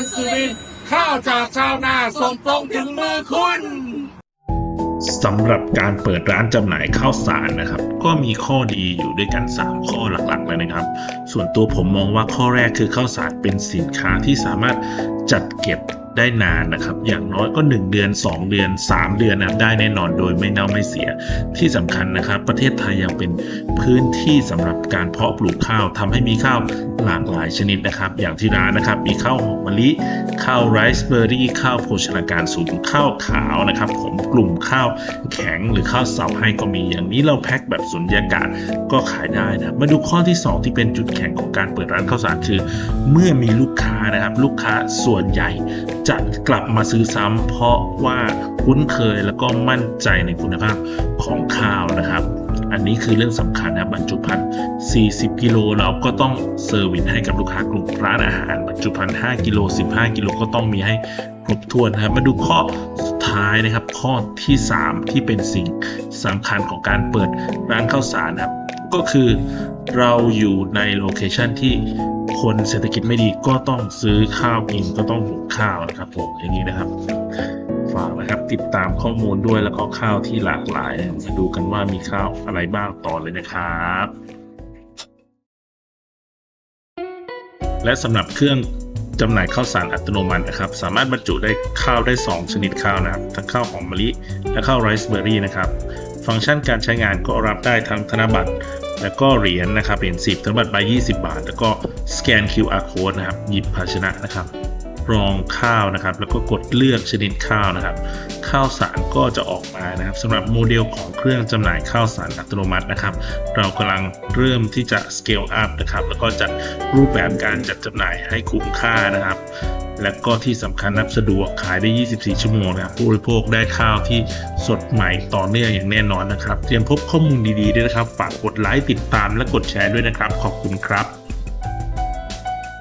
นสุรินทร์ข้าวจากชาวนาส่งตรงถึงมือคุณสำหรับการเปิดร้านจำหน่ายข้าวสารนะครับ ก็มีข้อดีอยู่ด้วยกัน 3 ข้อหลักๆเลยนะครับ ส่วนตัวผมมองว่าข้อแรกคือข้าวสารเป็นสินค้าที่สามารถจัดเก็บ ได้นานนะครับ อย่างน้อยก็ 1 เดือน 2 เดือน 3 เดือนนะครับได้แน่นอนโดยไม่เน่าไม่เสีย ที่สำคัญนะครับ ประเทศไทยยังเป็นพื้นที่สำหรับการเพาะปลูกข้าวทำให้มีข้าวหลากหลายชนิดนะครับ อย่างที่ร้านนะครับ มีข้าวหอมมะลิ ข้าวไรซ์เบอร์รี่ข้าวโภชนาการสูงข้าวขาวนะครับผมกลุ่มข้าวแข็งหรือข้าวเสาให้ก็มีอย่างนี้เราแพ็คแบบสุญญากาศก็ขายได้นะมาดูข้อที่ 2 ที่เป็นจุดแข็งของการเปิดร้านข้าวสารคือ เมื่อมีลูกค้านะครับ ลูกค้าส่วนใหญ่จะกลับมาซื้อซ้ำเพราะว่าคุ้นเคยแล้วก็มั่นใจในคุณภาพของข้าวนะครับอันนี้คือเรื่องสำคัญนะบรรจุภัณฑ์ 40 กิโลเราก็ต้องเซอร์วิสให้กับลูกค้ากลุ่มร้านอาหาร จุภัณฑ์5กิโล15 กิโลก็ต้องมีให้ครบถ้วนนะครับ มาดูข้อสุดท้ายนะครับ ข้อที่ 3 ที่เป็นสิ่งสำคัญของการเปิดร้านข้าวสารนะครับ ก็คือเราอยู่ในโลเคชันที่คนเศรษฐกิจไม่ดีก็ต้องซื้อข้าวกินก็ต้องหุงข้าวนะครับผมอย่างนี้นะครับ ฝากนะครับติดตามข้อมูลด้วยแล้วก็ข้าวที่หลากหลายมาดูกันว่ามีข้าวอะไรบ้างต่อเลยนะครับ และสำหรับเครื่องจำหน่ายข้าวสารอัตโนมัตินะครับ สามารถบรรจุได้ข้าวได้ 2 ชนิดข้าวนะครับ ทั้งข้าวหอมมะลิ และข้าวไรซ์เบอร์รี่นะครับ ฟังก์ชันการใช้งานก็รับได้ทั้งธนบัตร และก็เหรียญนะครับเหรียญ10ธนบัตรใบ20 บาท แล้วก็สแกน QR code นะครับ หยิบภาชนะนะครับ รองข้าวนะครับ แล้วก็กดเลือกชนิดข้าวนะครับ ข้าวสารก็จะออกมานะครับสำหรับโมเดลของเครื่องจำหน่ายข้าวสารอัตโนมัตินะครับ เรากำลังเริ่มที่จะ scale up นะครับ แล้วก็จัดรูปแบบการจัดจำหน่ายให้คุ้มค่านะครับ และก็ที่สำคัญนับสะดวกขายได้ 24 ชั่วโมงนะครับ ผู้บริโภคได้ข้าวที่สดใหม่ต่อเนื่องอย่างแน่นอนนะครับ เตรียมพบข้อมูลดีๆด้วยนะครับ ฝากกดไลค์ติดตามและกดแชร์ด้วยนะครับ ขอบคุณครับ